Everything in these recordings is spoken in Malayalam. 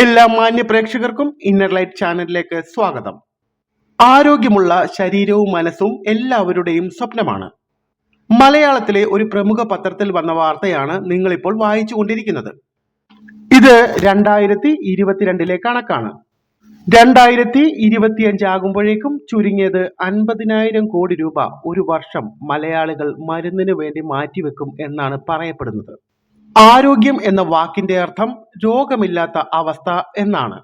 എല്ലാ മാന്യ പ്രേക്ഷകർക്കും ഇന്നർ ലൈറ്റ് ചാനലിലേക്ക് സ്വാഗതം. ആരോഗ്യമുള്ള ശരീരവും മനസ്സും എല്ലാവരുടെയും സ്വപ്നമാണ്. മലയാളത്തിലെ ഒരു പ്രമുഖ പത്രത്തിൽ വന്ന വാർത്തയാണ് നിങ്ങളിപ്പോൾ വായിച്ചുകൊണ്ടിരിക്കുന്നത് ഇത് രണ്ടായിരത്തി ഇരുപത്തിരണ്ടിലെ കണക്കാണ്. രണ്ടായിരത്തി ഇരുപത്തിയഞ്ച് ആകുമ്പോഴേക്കും ചുരുങ്ങിയത് അൻപതിനായിരം കോടി രൂപ ഒരു വർഷം മലയാളികൾ മരുന്നിനു വേണ്ടി മാറ്റിവെക്കും എന്നാണ് പറയപ്പെടുന്നത്. ആരോഗ്യം എന്ന വാക്കിന്റെ അർത്ഥം രോഗമില്ലാത്ത അവസ്ഥ എന്നാണ്.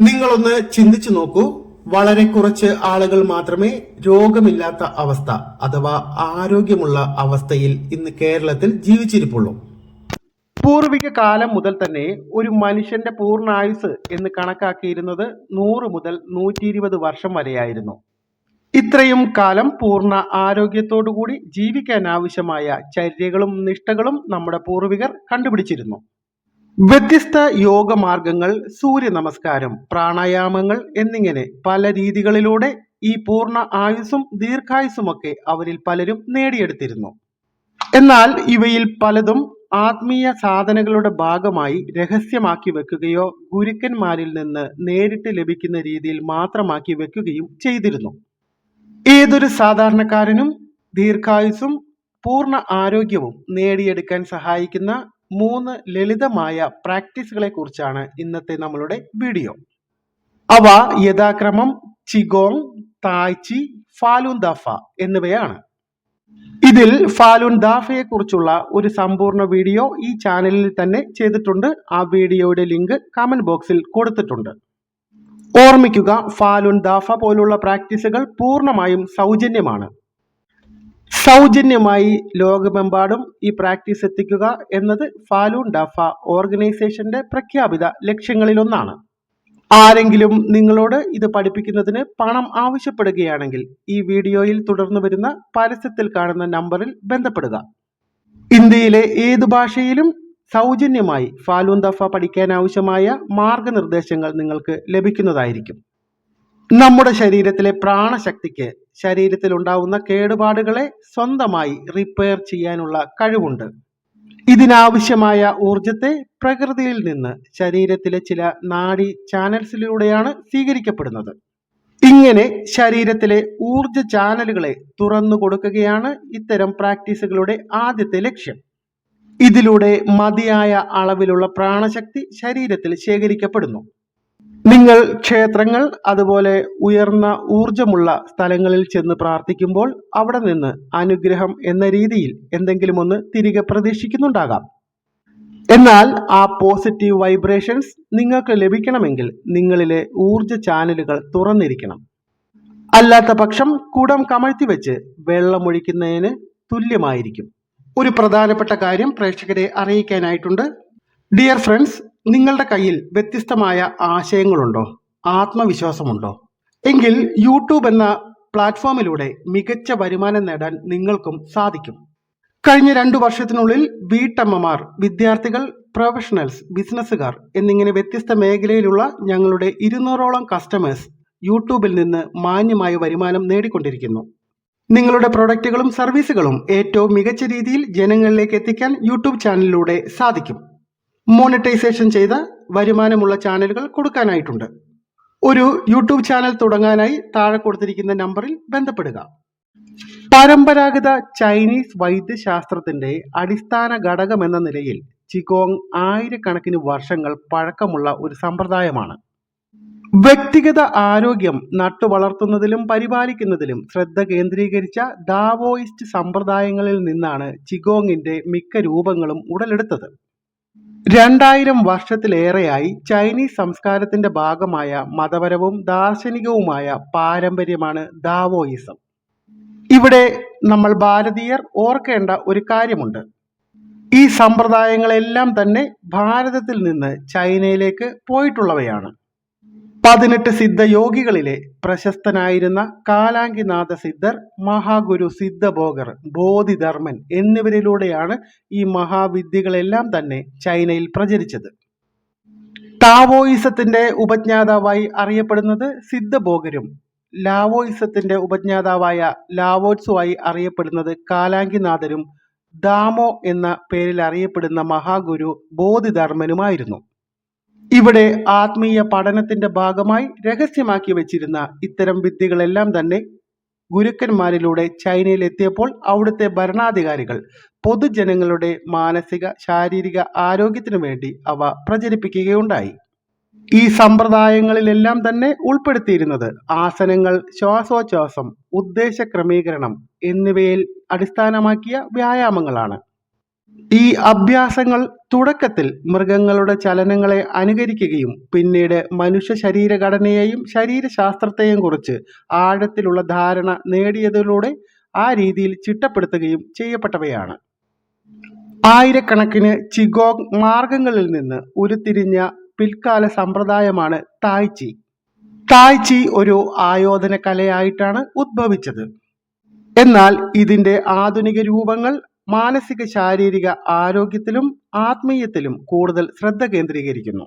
നിങ്ങളൊന്ന് ചിന്തിച്ചു നോക്കൂ. വളരെ കുറച്ച് ആളുകൾ മാത്രമേ രോഗമില്ലാത്ത അവസ്ഥ അഥവാ ആരോഗ്യമുള്ള അവസ്ഥയിൽ ഇന്ന് കേരളത്തിൽ ജീവിച്ചിരിപ്പുള്ളൂ. പൂർവിക കാലം മുതൽ തന്നെ ഒരു മനുഷ്യന്റെ പൂർണായുസ് എന്ന് കണക്കാക്കിയിരുന്നത് നൂറ് മുതൽ നൂറ്റി ഇരുപത് വർഷം വരെയായിരുന്നു. ഇത്രയും കാലം പൂർണ ആരോഗ്യത്തോടുകൂടി ജീവിക്കാൻ ആവശ്യമായ ചര്യകളും നിഷ്ഠകളും നമ്മുടെ പൂർവികർ കണ്ടുപിടിച്ചിരുന്നു. വ്യത്യസ്ത യോഗമാർഗങ്ങൾ സൂര്യ നമസ്കാരം പ്രാണായാമങ്ങൾ എന്നിങ്ങനെ പല രീതികളിലൂടെ ഈ പൂർണ ആയുസ്സും ദീർഘായുസ്സുമൊക്കെ അവരിൽ പലരും നേടിയെടുത്തിരുന്നു. എന്നാൽ ഇവയിൽ പലതും ആത്മീയ സാധനകളുടെ ഭാഗമായി രഹസ്യമാക്കി വെക്കുകയോ ഗുരുക്കന്മാരിൽ നിന്ന് നേരിട്ട് ലഭിക്കുന്ന രീതിയിൽ മാത്രമാക്കി വെക്കുകയും ചെയ്തിരുന്നു. ഏതൊരു സാധാരണക്കാരനും ദീർഘായുസും പൂർണ ആരോഗ്യവും നേടിയെടുക്കാൻ സഹായിക്കുന്ന മൂന്ന് ലളിതമായ പ്രാക്ടീസുകളെ കുറിച്ചാണ് ഇന്നത്തെ നമ്മളുടെ വീഡിയോ. അവ യഥാക്രമം ചിഗോങ് തായ്ചി ഫാലുൻ ദഫ എന്നിവയാണ്. ഇതിൽ ഫാലുൻ ദാഫയെ കുറിച്ചുള്ള ഒരു സമ്പൂർണ വീഡിയോ ഈ ചാനലിൽ തന്നെ ചെയ്തിട്ടുണ്ട്. ആ വീഡിയോയുടെ ലിങ്ക് കമന്റ് ബോക്സിൽ കൊടുത്തിട്ടുണ്ട്. ഓർമ്മിക്കുക ഫാലുൻ ദാഫ പോലുള്ള പ്രാക്ടീസുകൾ പൂർണമായും സൗജന്യമാണ്. സൗജന്യമായി ലോകമെമ്പാടും ഈ പ്രാക്ടീസ് എത്തിക്കുക എന്നത് ഫാലൂൺ ഡാഫ ഓർഗനൈസേഷന്റെ പ്രഖ്യാപിത ലക്ഷ്യങ്ങളിലൊന്നാണ്. ആരെങ്കിലും നിങ്ങളോട് ഇത് പഠിപ്പിക്കുന്നതിന് പണം ആവശ്യപ്പെടുകയാണെങ്കിൽ ഈ വീഡിയോയിൽ തുടർന്നു വരുന്ന പരസ്യത്തിൽ കാണുന്ന നമ്പറിൽ ബന്ധപ്പെടുക. ഇന്ത്യയിലെ ഏത് ഭാഷയിലും സൗജന്യമായി ഫാലൂൻ ദഫ പഠിക്കാൻ ആവശ്യമായ മാർഗനിർദ്ദേശങ്ങൾ നിങ്ങൾക്ക് ലഭിക്കുന്നതായിരിക്കും. നമ്മുടെ ശരീരത്തിലെ പ്രാണശക്തിക്ക് ശരീരത്തിൽ ഉണ്ടാവുന്ന കേടുപാടുകളെ സ്വന്തമായി റിപ്പയർ ചെയ്യാനുള്ള കഴിവുണ്ട്. ഇതിനാവശ്യമായ ഊർജത്തെ പ്രകൃതിയിൽ നിന്ന് ശരീരത്തിലെ ചില നാഡി ചാനൽസിലൂടെയാണ് സ്വീകരിക്കപ്പെടുന്നത്. ഇങ്ങനെ ശരീരത്തിലെ ഊർജ ചാനലുകളെ തുറന്നു കൊടുക്കുകയാണ് ഇത്തരം പ്രാക്ടീസുകളുടെ ആദ്യത്തെ ലക്ഷ്യം. ഇതിലൂടെ മതിയായ അളവിലുള്ള പ്രാണശക്തി ശരീരത്തിൽ ശേഖരിക്കപ്പെടുന്നു. നിങ്ങൾ ക്ഷേത്രങ്ങൾ അതുപോലെ ഉയർന്ന ഊർജമുള്ള സ്ഥലങ്ങളിൽ ചെന്ന് പ്രാർത്ഥിക്കുമ്പോൾ അവിടെ നിന്ന് അനുഗ്രഹം എന്ന രീതിയിൽ എന്തെങ്കിലും ഒന്ന് തിരികെ പ്രതീക്ഷിക്കുന്നുണ്ടാകാം. എന്നാൽ ആ പോസിറ്റീവ് വൈബ്രേഷൻസ് നിങ്ങൾക്ക് ലഭിക്കണമെങ്കിൽ നിങ്ങളിലെ ഊർജ ചാനലുകൾ തുറന്നിരിക്കണം. അല്ലാത്ത പക്ഷം കുടം കമഴ്ത്തി വെച്ച് വെള്ളമൊഴിക്കുന്നതിന് തുല്യമായിരിക്കും. ഒരു പ്രധാനപ്പെട്ട കാര്യം പ്രേക്ഷകരെ അറിയിക്കാനായിട്ടുണ്ട്. ഡിയർ ഫ്രണ്ട്സ് നിങ്ങളുടെ കയ്യിൽ വ്യത്യസ്തമായ ആശയങ്ങളുണ്ടോ? ആത്മവിശ്വാസമുണ്ടോ? എങ്കിൽ യൂട്യൂബ് എന്ന പ്ലാറ്റ്ഫോമിലൂടെ മികച്ച വരുമാനം നേടാൻ നിങ്ങൾക്കും സാധിക്കും. കഴിഞ്ഞ രണ്ടു വർഷത്തിനുള്ളിൽ വീട്ടമ്മമാർ വിദ്യാർത്ഥികൾ പ്രൊഫഷണൽസ് ബിസിനസ്സുകാർ എന്നിങ്ങനെ വ്യത്യസ്ത മേഖലയിലുള്ള ഞങ്ങളുടെ ഇരുന്നൂറോളം കസ്റ്റമേഴ്സ് യൂട്യൂബിൽ നിന്ന് മാന്യമായ വരുമാനം നേടിക്കൊണ്ടിരിക്കുന്നു. നിങ്ങളുടെ പ്രൊഡക്റ്റുകളും സർവീസുകളും ഏറ്റവും മികച്ച രീതിയിൽ ജനങ്ങളിലേക്ക് എത്തിക്കാൻ യൂട്യൂബ് ചാനലിലൂടെ സാധിക്കും. മോണിറ്റൈസേഷൻ ചെയ്ത വരുമാനമുള്ള ചാനലുകൾ കൊടുക്കാനായിട്ടുണ്ട്. ഒരു യൂട്യൂബ് ചാനൽ തുടങ്ങാനായി താഴെ കൊടുത്തിരിക്കുന്ന നമ്പറിൽ ബന്ധപ്പെടുക. പരമ്പരാഗത ചൈനീസ് വൈദ്യശാസ്ത്രത്തിന്റെ അടിസ്ഥാന ഘടകം എന്ന നിലയിൽ ചിഗോങ് ആയിരക്കണക്കിന് വർഷങ്ങൾ പഴക്കമുള്ള ഒരു സമ്പ്രദായമാണ്. വ്യക്തിഗത ആരോഗ്യം നട്ടുവളർത്തുന്നതിലും പരിപാലിക്കുന്നതിലും ശ്രദ്ധ കേന്ദ്രീകരിച്ച ദാവോയിസ്റ്റ് സമ്പ്രദായങ്ങളിൽ നിന്നാണ് ചിഗോങ്ങിന്റെ മിക്ക രൂപങ്ങളും ഉടലെടുത്തത്. രണ്ടായിരം വർഷത്തിലേറെയായി ചൈനീസ് സംസ്കാരത്തിന്റെ ഭാഗമായ മതപരവും ദാർശനികവുമായ പാരമ്പര്യമാണ് ദാവോയിസം ഇവിടെ നമ്മൾ ഭാരതീയർ ഓർക്കേണ്ട ഒരു കാര്യമുണ്ട്. ഈ സമ്പ്രദായങ്ങളെല്ലാം തന്നെ ഭാരതത്തിൽ നിന്ന് ചൈനയിലേക്ക് പോയിട്ടുള്ളവയാണ്. പതിനെട്ട് സിദ്ധയോഗികളിലെ പ്രശസ്തനായിരുന്ന കാലാങ്കിനാഥ സിദ്ധർ മഹാഗുരു സിദ്ധഭോഗർ ബോധിധർമ്മൻ എന്നിവരിലൂടെയാണ് ഈ മഹാവിദ്യകളെല്ലാം തന്നെ ചൈനയിൽ പ്രചരിച്ചത്. താവോയിസത്തിന്റെ ഉപജ്ഞാതാവായി അറിയപ്പെടുന്നത് സിദ്ധഭോഗരും ലാവോയിസത്തിന്റെ ഉപജ്ഞാതാവായ ലാവോത്സുവായി അറിയപ്പെടുന്നത് കാലാങ്കിനാഥരും ദാമോ എന്ന പേരിൽ അറിയപ്പെടുന്ന മഹാഗുരു ബോധിധർമ്മനുമായിരുന്നു. ഇവിടെ ആത്മീയ പഠനത്തിന്റെ ഭാഗമായി രഹസ്യമാക്കി വെച്ചിരുന്ന ഇത്തരം വിദ്യകളെല്ലാം തന്നെ ഗുരുക്കന്മാരിലൂടെ ചൈനയിൽ എത്തിയപ്പോൾ അവിടുത്തെ ഭരണാധികാരികൾ പൊതുജനങ്ങളുടെ മാനസിക ശാരീരിക ആരോഗ്യത്തിനു വേണ്ടി അവ പ്രചരിപ്പിക്കുകയുണ്ടായി. ഈ സമ്പ്രദായങ്ങളിലെല്ലാം തന്നെ ഉൾപ്പെടുത്തിയിരുന്നത് ആസനങ്ങൾ ശ്വാസോച്ഛ്വാസം ഉദ്ദേശ ക്രമീകരണം എന്നിവയിൽ അടിസ്ഥാനമാക്കിയ വ്യായാമങ്ങളാണ്. ഈ അഭ്യാസങ്ങൾ തുടക്കത്തിൽ മൃഗങ്ങളുടെ ചലനങ്ങളെ അനുകരിക്കുകയും പിന്നീട് മനുഷ്യ ശരീരഘടനയെയും ശരീരശാസ്ത്രത്തെയും കുറിച്ച് ആഴത്തിലുള്ള ധാരണ നേടിയതിലൂടെ ആ രീതിയിൽ ചിട്ടപ്പെടുത്തുകയും ചെയ്യപ്പെട്ടവയാണ്. ആയിരക്കണക്കിന് ചിഗോങ് മാർഗങ്ങളിൽ നിന്ന് ഉരുത്തിരിഞ്ഞ പിൽക്കാല സമ്പ്രദായമാണ് തായ്ചി. തായ്ചി ഒരു ആയോധന കലയായിട്ടാണ് ഉദ്ഭവിച്ചത്. എന്നാൽ ഇതിന്റെ ആധുനിക രൂപങ്ങൾ മാനസിക ശാരീരിക ആരോഗ്യത്തിലും ആത്മീയത്തിലും കൂടുതൽ ശ്രദ്ധ കേന്ദ്രീകരിക്കുന്നു.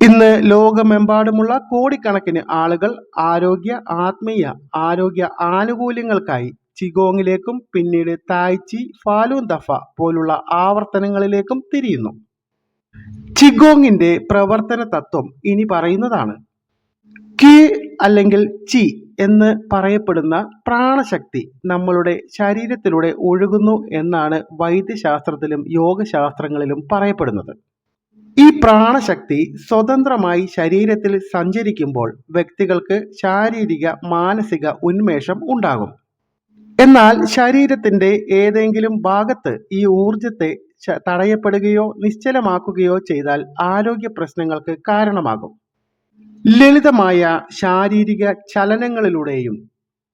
ഇന്ന് ലോകമെമ്പാടുമുള്ള കോടിക്കണക്കിന് ആളുകൾ ആരോഗ്യ ആത്മീയ ആരോഗ്യ ആനുകൂല്യങ്ങൾക്കായി ചിഗോങ്ങിലേക്കും പിന്നീട് തായ്ചി ഫാലൂൻ ദഫ പോലുള്ള ആവർത്തനങ്ങളിലേക്കും തിരിയുന്നു. ചിഗോങ്ങിന്റെ പ്രവർത്തന തത്വം ഇനി പറയുന്നതാണ്. കി അല്ലെങ്കിൽ ചി എന്ന് പറയപ്പെടുന്ന പ്രാണശക്തി നമ്മളുടെ ശരീരത്തിലൂടെ ഒഴുകുന്നു എന്നാണ് വൈദ്യശാസ്ത്രത്തിലും യോഗശാസ്ത്രങ്ങളിലും പറയപ്പെടുന്നത്. ഈ പ്രാണശക്തി സ്വതന്ത്രമായി ശരീരത്തിൽ സഞ്ചരിക്കുമ്പോൾ വ്യക്തികൾക്ക് ശാരീരിക മാനസിക ഉന്മേഷം ഉണ്ടാകും. എന്നാൽ ശരീരത്തിന്റെ ഏതെങ്കിലും ഭാഗത്ത് ഈ ഊർജത്തെ തടയപ്പെടുകയോ നിശ്ചലമാക്കുകയോ ചെയ്താൽ ആരോഗ്യ പ്രശ്നങ്ങൾക്ക് കാരണമാകും. ലളിതമായ ശാരീരിക ചലനങ്ങളിലൂടെയും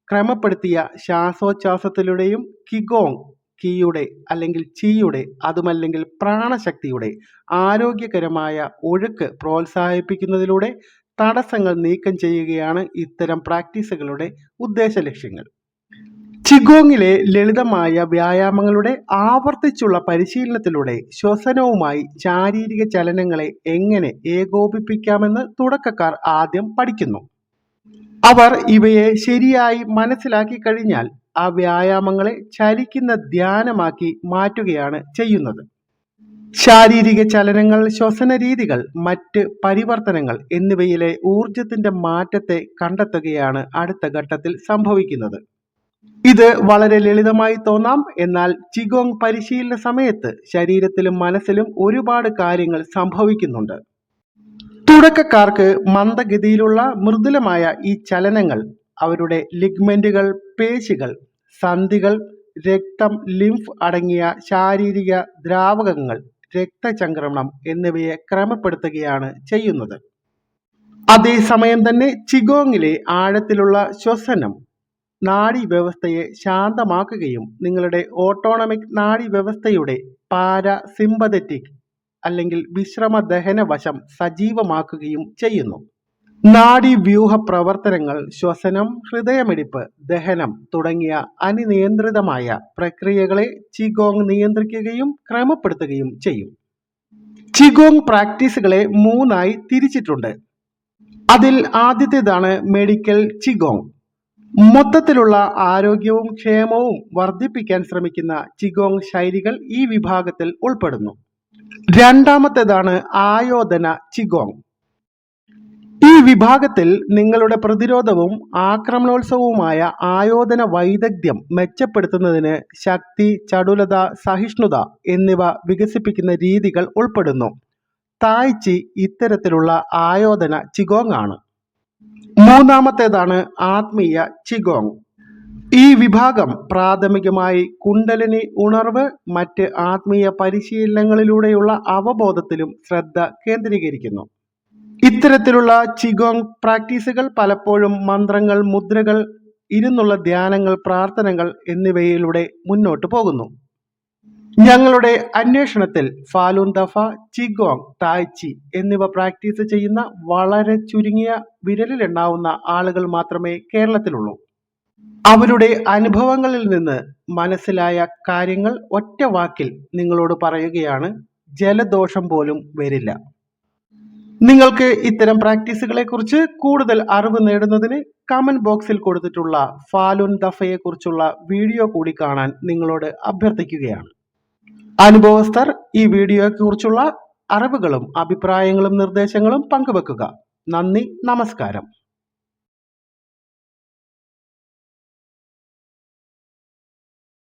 ക്രമപ്പെടുത്തിയ ശ്വാസോച്ഛ്വാസത്തിലൂടെയും കിഗോങ് കീയുടെ അല്ലെങ്കിൽ ചീയുടെ അതുമല്ലെങ്കിൽ പ്രാണശക്തിയുടെ ആരോഗ്യകരമായ ഒഴുക്ക് പ്രോത്സാഹിപ്പിക്കുന്നതിലൂടെ തടസ്സങ്ങൾ നീക്കം ചെയ്യുകയാണ് ഇത്തരം പ്രാക്ടീസുകളുടെ ഉദ്ദേശ ലക്ഷ്യങ്ങൾ. ചിഗോങ്ങിലെ ലളിതമായ വ്യായാമങ്ങളുടെ ആവർത്തിച്ചുള്ള പരിശീലനത്തിലൂടെ ശ്വസനവുമായി ശാരീരിക ചലനങ്ങളെ എങ്ങനെ ഏകോപിപ്പിക്കാമെന്ന് തുടക്കക്കാർ ആദ്യം പഠിക്കുന്നു. അവർ ഇവയെ ശരിയായി മനസ്സിലാക്കി കഴിഞ്ഞാൽ ആ വ്യായാമങ്ങളെ ചലിക്കുന്ന ധ്യാനമാക്കി മാറ്റുകയാണ് ചെയ്യുന്നത്. ശാരീരിക ചലനങ്ങൾ ശ്വസന രീതികൾ മറ്റ് പരിവർത്തനങ്ങൾ എന്നിവയിലെ ഊർജത്തിന്റെ മാറ്റത്തെ കണ്ടെത്തുകയാണ് അടുത്ത ഘട്ടത്തിൽ സംഭവിക്കുന്നത്. ഇത് വളരെ ലളിതമായി തോന്നാം. എന്നാൽ ചിഗോങ് പരിശീലന സമയത്ത് ശരീരത്തിലും മനസ്സിലും ഒരുപാട് കാര്യങ്ങൾ സംഭവിക്കുന്നുണ്ട്. തുടക്കക്കാർക്ക് മന്ദഗതിയിലുള്ള മൃദുലമായ ഈ ചലനങ്ങൾ അവരുടെ ലിഗ്മെന്റുകൾ പേശികൾ സന്ധികൾ രക്തം ലിംഫ് അടങ്ങിയ ശാരീരിക ദ്രാവകങ്ങൾ രക്തചംക്രമണം എന്നിവയെ ക്രമപ്പെടുത്തുകയാണ് ചെയ്യുന്നത്. അതേസമയം തന്നെ ചിഗോങ്ങിലെ ആഴത്തിലുള്ള ശ്വസനം നാഡീവ്യവസ്ഥയെ ശാന്തമാക്കുകയും നിങ്ങളുടെ ഓട്ടോണമിക് നാഡീവ്യവസ്ഥയുടെ പാരാസിമ്പതറ്റിക് അല്ലെങ്കിൽ വിശ്രമ ദഹന വശം സജീവമാക്കുകയും ചെയ്യുന്നു. നാഡീവ്യൂഹ പ്രവർത്തനങ്ങൾ ശ്വസനം ഹൃദയമിടിപ്പ് ദഹനം തുടങ്ങിയ അനിയന്ത്രിതമായ പ്രക്രിയകളെ ചിഗോങ് നിയന്ത്രിക്കുകയും ക്രമപ്പെടുത്തുകയും ചെയ്യും. ചിഗോങ് പ്രാക്ടീസുകളെ മൂന്നായി തിരിച്ചിട്ടുണ്ട്. അതിൽ ആദ്യത്തേതാണ് മെഡിക്കൽ ചിഗോങ്. മൊത്തത്തിലുള്ള ആരോഗ്യവും ക്ഷേമവും വർദ്ധിപ്പിക്കാൻ ശ്രമിക്കുന്ന ചിഗോങ് ശൈലികൾ ഈ വിഭാഗത്തിൽ ഉൾപ്പെടുന്നു. രണ്ടാമത്തേതാണ് ആയോധന ചിഗോങ് ഈ വിഭാഗത്തിൽ നിങ്ങളുടെ പ്രതിരോധവും ആക്രമണോത്സവവുമായ ആയോധന വൈദഗ്ധ്യം മെച്ചപ്പെടുത്തുന്നതിന് ശക്തി ചടുലത സഹിഷ്ണുത എന്നിവ വികസിപ്പിക്കുന്ന രീതികൾ ഉൾപ്പെടുന്നു. തായ്ചി ഇത്തരത്തിലുള്ള ആയോധന ചിഗോങ് ആണ്. മൂന്നാമത്തേതാണ് ആത്മീയ ചിഗോങ് ഈ വിഭാഗം പ്രാഥമികമായി കുണ്ടലിനി ഉണർവ് മറ്റ് ആത്മീയ പരിശീലനങ്ങളിലൂടെയുള്ള അവബോധത്തിലും ശ്രദ്ധ കേന്ദ്രീകരിക്കുന്നു. ഇത്തരത്തിലുള്ള ചിഗോങ് പ്രാക്ടീസുകൾ പലപ്പോഴും മന്ത്രങ്ങൾ മുദ്രകൾ ഇരുന്നുള്ള ധ്യാനങ്ങൾ പ്രാർത്ഥനകൾ എന്നിവയിലൂടെ മുന്നോട്ട് പോകുന്നു. ഞങ്ങളുടെ അന്വേഷണത്തിൽ ഫാലൂൺ ദഫ ചിഗോങ് തായ്ചി എന്നിവ പ്രാക്ടീസ് ചെയ്യുന്ന വളരെ ചുരുങ്ങിയ വിരലിലെണ്ണാവുന്ന ആളുകൾ മാത്രമേ കേരളത്തിലുള്ളൂ. അവരുടെ അനുഭവങ്ങളിൽ നിന്ന് മനസ്സിലായ കാര്യങ്ങൾ ഒറ്റ വാക്കിൽ നിങ്ങളോട് പറയുകയാണ് ജലദോഷം പോലും വരില്ല. നിങ്ങൾക്ക് ഇത്തരം പ്രാക്ടീസുകളെ കുറിച്ച് കൂടുതൽ അറിവ് നേടുന്നതിന് കമന്റ് ബോക്സിൽ കൊടുത്തിട്ടുള്ള ഫാലുൻ ദഫയെ കുറിച്ചുള്ള വീഡിയോ കൂടി കാണാൻ നിങ്ങളോട് അഭ്യർത്ഥിക്കുകയാണ്. അനുഭവസ്ഥർ ഈ വീഡിയോയെ കുറിച്ചുള്ള അറിവുകളും അഭിപ്രായങ്ങളും നിർദ്ദേശങ്ങളും പങ്കുവെക്കുക. നന്ദി നമസ്കാരം.